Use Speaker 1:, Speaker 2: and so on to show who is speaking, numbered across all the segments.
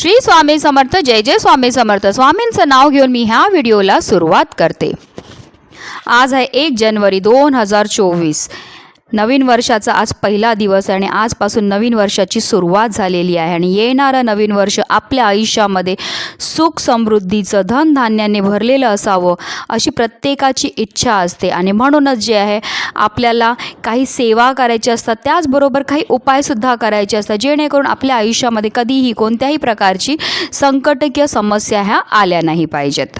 Speaker 1: श्री स्वामी समर्थ जय जय स्वामी समर्थ. स्वामींचं नाव घेऊन मी ह्या व्हिडिओला सुरुवात करते. आज आहे एक जानेवारी दोन हजार चोवीस. नवीन वर्षाचा आज पहिला दिवस आहे आणि आजपासून नवीन वर्षाची सुरुवात झालेली आहे. आणि येणारं नवीन वर्ष आपल्या आयुष्यामध्ये सुख समृद्धीचं धनधान्याने भरलेलं असावं अशी प्रत्येकाची इच्छा असते. आणि म्हणूनच जे आहे आपल्याला काही सेवा करायची असतात त्याचबरोबर काही उपायसुद्धा करायचे असतात जेणेकरून आपल्या आयुष्यामध्ये कधीही कोणत्याही प्रकारची संकट किंवा समस्या ह्या आल्या नाही पाहिजेत.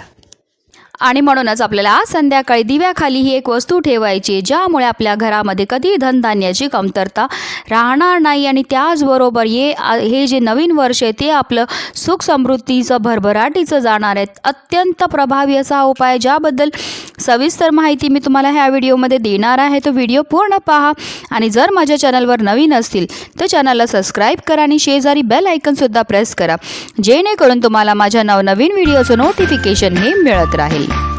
Speaker 1: आणि म्हणूनच आपल्याला आज संध्याकाळी दिव्याखाली ही एक वस्तू ठेवायची आहे, ज्यामुळे आपल्या घरामध्ये कधी धनधान्याची कमतरता राहणार नाही आणि त्याचबरोबर ये हे जे नवीन वर्ष आहे ते आपलं सुख समृद्धीचं भरभराटीचं जाणार आहे. अत्यंत प्रभावी असा उपाय ज्याबद्दल सविस्तर माहिती मी तुम्हाला ह्या व्हिडिओमध्ये देणार आहे. तो व्हिडिओ पूर्ण पहा आणि जर माझ्या चॅनलवर नवीन असतील तर चॅनलला सबस्क्राईब करा आणि शेजारी बेल आयकनसुद्धा प्रेस करा. जेणेकरून तुम्हाला माझ्या नवनवीन व्हिडिओचं नोटिफिकेशन हे मिळत राहील.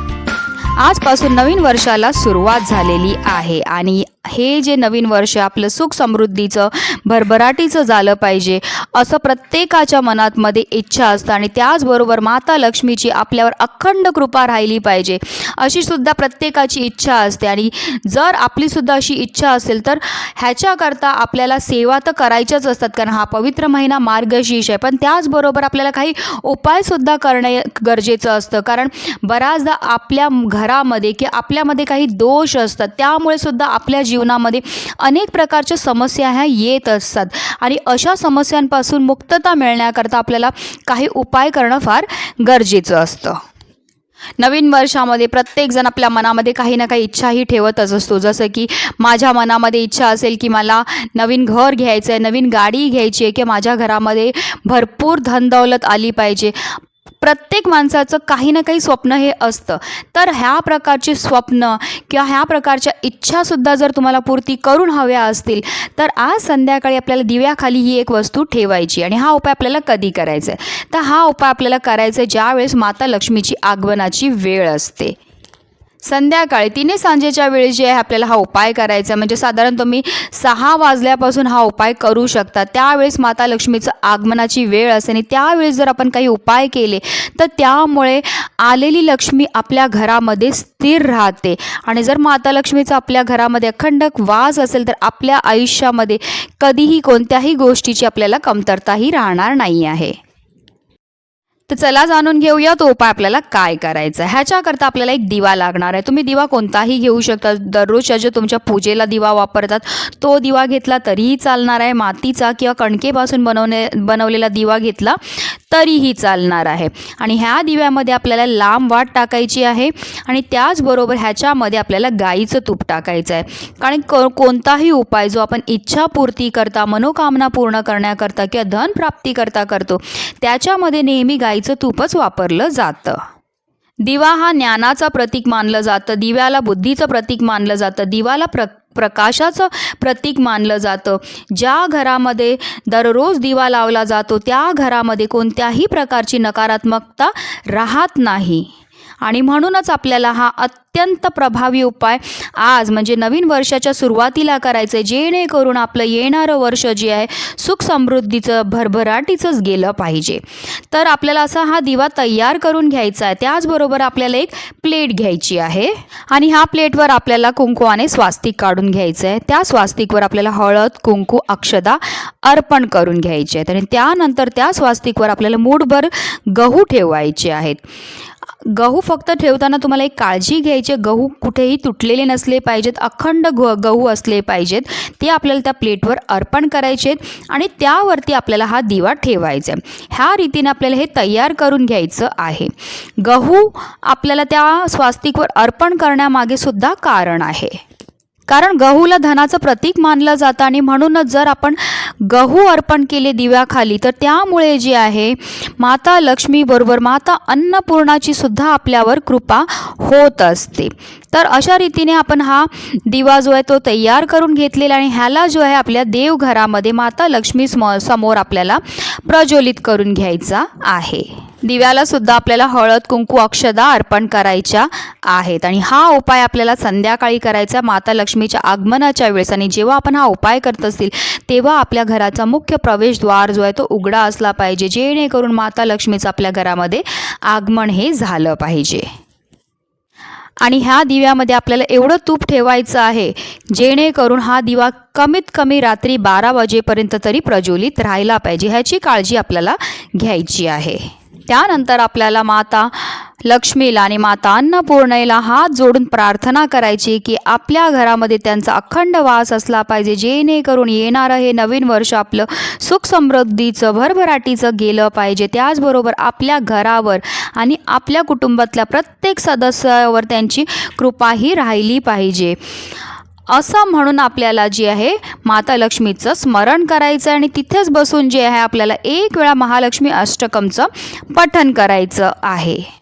Speaker 1: आजपासून नवीन वर्षाला सुरुवात झालेली आहे. आणि हे जे नवीन वर्ष आपलं सुख समृद्धीचं भरभराटीचं झालं पाहिजे असं प्रत्येकाच्या मनात मध्ये इच्छा असतं. आणि त्याचबरोबर माता लक्ष्मीची आपल्यावर अखंड कृपा राहिली पाहिजे अशी सुद्धा प्रत्येकाची इच्छा असते. आणि जर आपलीसुद्धा अशी इच्छा असेल तर ह्याच्याकरता आपल्याला सेवा तर करायच्याच असतात कारण हा पवित्र महिना मार्गशीर्ष आहे. पण त्याचबरोबर आपल्याला काही उपायसुद्धा करणे गरजेचं असतं. कारण बऱ्याचदा आपल्या घरामध्ये किंवा आपल्यामध्ये काही दोष असतात त्यामुळे सुद्धा आपल्या जीवनामध्ये अनेक प्रकारच्या समस्या ह्या येत असतात. आणि अशा समस्यांपासून मुक्तता मिळण्याकरता आपल्याला काही उपाय करणं फार गरजेचं असतं. नवीन वर्षामध्ये प्रत्येकजण आपल्या मनामध्ये काही ना काही इच्छाही ठेवतच असतो. जसं की माझ्या मनामध्ये इच्छा असेल की मला नवीन घर घ्यायचं आहे नवीन गाडी घ्यायची आहे की माझ्या घरामध्ये भरपूर धनदौलत आली पाहिजे. प्रत्येक माणसाचं काही ना काही स्वप्न हे असतं. तर ह्या प्रकारची स्वप्न किंवा ह्या प्रकारच्या इच्छासुद्धा जर तुम्हाला पूर्ती करून हव्या असतील तर आज संध्याकाळी आपल्याला दिव्याखाली ही एक वस्तू ठेवायची आणि हा उपाय आपल्याला कधी करायचा आहे? तर हा उपाय आपल्याला करायचा आहे ज्यावेळेस माता लक्ष्मीची आगमनाची वेळ असते. संध्याकाळी तिने सांजेच्या वेळी जे आहे आपल्याला हा उपाय करायचा आहे. म्हणजे साधारण तुम्ही सहा वाजल्यापासून हा उपाय करू शकता. त्यावेळेस माता लक्ष्मीचं आगमनाची वेळ असेल आणि त्यावेळेस जर आपण काही उपाय केले तर त्यामुळे आलेली लक्ष्मी आपल्या घरामध्ये स्थिर राहते. आणि जर माता लक्ष्मीचा आपल्या घरामध्ये अखंड वास असेल तर आपल्या आयुष्यामध्ये कधीही कोणत्याही गोष्टीची आपल्याला कमतरताही राहणार नाही आहे. तर चला जाणून घेऊया तो उपाय आपल्याला काय करायचा आहे. ह्याच्याकरता आपल्याला एक दिवा लागणार आहे. तुम्ही दिवा कोणताही घेऊ शकता. दररोजच्या जे तुमच्या पूजेला दिवा वापरतात तो दिवा घेतला तरीही चालणार आहे. मातीचा किंवा कणकेपासून बनवणे बनवलेला दिवा घेतला तरीही चालणार आहे. आणि ह्या दिव्यामध्ये आपल्याला लांब वाट टाकायची आहे आणि त्याचबरोबर ह्याच्यामध्ये आपल्याला गाईचं तूप टाकायचं आहे. कारण क कोणताही उपाय जो आपण इच्छापूर्ती करता मनोकामना पूर्ण करण्याकरता किंवा धनप्राप्ती करता करतो त्याच्यामध्ये नेहमी गाईचं तूपच वापरलं जातं. दिवा हा ज्ञानाचा प्रतीक मानलं जातं दिव्याला बुद्धीचं प्रतीक मानलं जातं दिवाला प्र प्रकाशाचं प्रतीक मानलं जातं. ज्या घरामध्ये दररोज दिवा लावला जातो त्या घरामध्ये कोणत्याही प्रकारची नकारात्मकता राहत नाही. आणि म्हणूनच आपल्याला हा अत्यंत प्रभावी उपाय आज म्हणजे नवीन वर्षाच्या सुरुवातीला करायचं आहे जेणेकरून आपलं येणारं वर्ष जे आहे सुख समृद्धीचं भरभराटीचंच गेलं पाहिजे. तर आपल्याला असा हा दिवा तयार करून घ्यायचा आहे. त्याचबरोबर आपल्याला एक प्लेट घ्यायची आहे. आणि ह्या प्लेटवर आपल्याला कुंकुवाने स्वास्तिक काढून घ्यायचं आहे. त्या स्वास्तिकवर आपल्याला हळद कुंकू अक्षदा अर्पण करून घ्यायचे आहेत. आणि त्यानंतर त्या स्वास्तिकवर आपल्याला मूठभर गहू ठेवायचे आहेत. गहू फक्त ठेवताना तुम्हाला एक काळजी घ्यायची गहू कुठेही तुटलेले नसले पाहिजेत अखंड ग गहू असले पाहिजेत. ते आपल्याला त्या प्लेटवर अर्पण करायचे आहेत आणि त्यावरती आपल्याला हा दिवा ठेवायचा आहे. ह्या रीतीने आपल्याला हे तयार करून घ्यायचं आहे. गहू आपल्याला त्या स्वास्तिकवर अर्पण करण्यामागे सुद्धा कारण आहे. कारण गहूला धनाचं प्रतीक मानलं जातं आणि म्हणूनच जर आपण गहू अर्पण केले दिव्याखाली तर त्यामुळे जे आहे माता लक्ष्मीबरोबर माता अन्नपूर्णाची सुद्धा आपल्यावर कृपा होत असते. तर अशा रीतीने आपण हा दिवा जो आहे तो तयार करून घेतलेला आणि ह्याला जो आहे आपल्या देवघरामध्ये माता लक्ष्मी समोर आपल्याला प्रज्वलित करून घ्यायचा आहे. दिव्याला सुद्धा आपल्याला हळद कुंकू अक्षदा अर्पण करायच्या आहेत. आणि हा उपाय आपल्याला संध्याकाळी करायचा माता लक्ष्मीच्या आगमनाच्या वेळेस आणि जेव्हा आपण हा उपाय करत असतील तेव्हा आपल्या घराचा मुख्य प्रवेशद्वार जो आहे तो उघडा असला पाहिजे. जेणेकरून माता लक्ष्मीचं आपल्या घरामध्ये आगमन हे झालं पाहिजे. आणि ह्या दिव्यामध्ये आपल्याला एवढं तूप ठेवायचं आहे जेणेकरून हा दिवा कमीत कमी रात्री बारा वाजेपर्यंत तरी प्रज्वलित राहायला पाहिजे. ह्याची काळजी आपल्याला घ्यायची आहे. त्यानंतर आपल्याला माता लक्ष्मीला आणि माता अन्नपूर्णेला हात जोडून प्रार्थना करायची की आपल्या घरामध्ये त्यांचा अखंड वास असला पाहिजे जेणेकरून येणारं हे नवीन वर्ष आपलं सुख समृद्धीचं भरभराटीचं गेलं पाहिजे. त्याचबरोबर आपल्या घरावर आणि आपल्या कुटुंबातल्या प्रत्येक सदस्यावर त्यांची कृपाही राहिली पाहिजे. असं म्हणून आपल्याला जी आहे माता लक्ष्मीचं स्मरण करायचं आणि तिथेच बसून जे आहे आपल्याला एक वेळा महालक्ष्मी अष्टकमचं पठन करायचं आहे.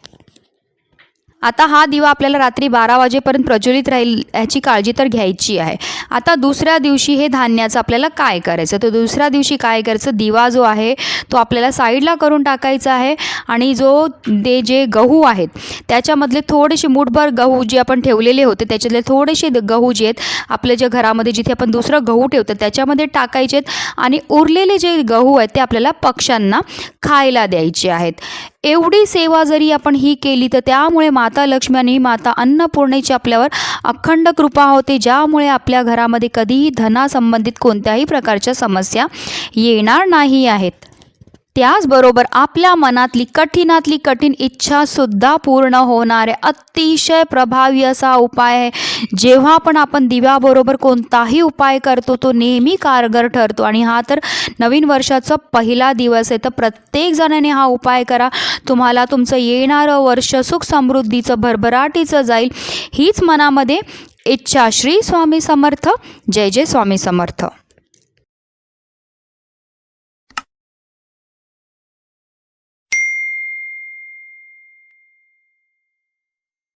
Speaker 1: आता हा दिवा आपल्याला रात्री बारा वाजेपर्यंत प्रज्वलित राहील ह्याची काळजी तर घ्यायची आहे. आता दुसऱ्या दिवशी हे धान्याचं आपल्याला काय करायचं? तर दुसऱ्या दिवशी काय करायचं? दिवा जो आहे तो आपल्याला साईडला करून टाकायचा आहे आणि जो ते जे गहू आहेत त्याच्यामधले थोडेसे मूठभर गहू जे आपण ठेवलेले होते त्याच्यातले थोडेसे गहू जे आहेत आपल्या ज्या घरामध्ये जिथे आपण दुसरं गहू ठेवतो त्याच्यामध्ये टाकायचे आहेत आणि उरलेले जे गहू आहेत ते आपल्याला पक्ष्यांना खायला द्यायचे आहेत. एवढी सेवा जरी आपण ही केली तर त्यामुळे माता लक्ष्मी आणि माता अन्नपूर्णेची आपल्यावर अखंड कृपा होते ज्यामुळे आपल्या घरामध्ये कधीही धनासंबंधित कोणत्याही प्रकारच्या समस्या येणार नाही आहेत. त्याचबरोबर आपल्या मनातली कठीणातली कठीण इच्छासुद्धा पूर्ण होणारे अतिशय प्रभावी असा उपाय आहे. जेव्हा पण आपण दिव्याबरोबर कोणताही उपाय करतो तो नेहमी कारगर ठरतो. आणि हा तर नवीन वर्षाचा पहिला दिवस आहे. तर प्रत्येक जणाने हा उपाय करा. तुम्हाला तुमचं येणारं वर्ष सुख समृद्धीचं भरभराटीचं जाईल. हीच मनामध्ये इच्छा. श्री स्वामी समर्थ. जय जय स्वामी समर्थ.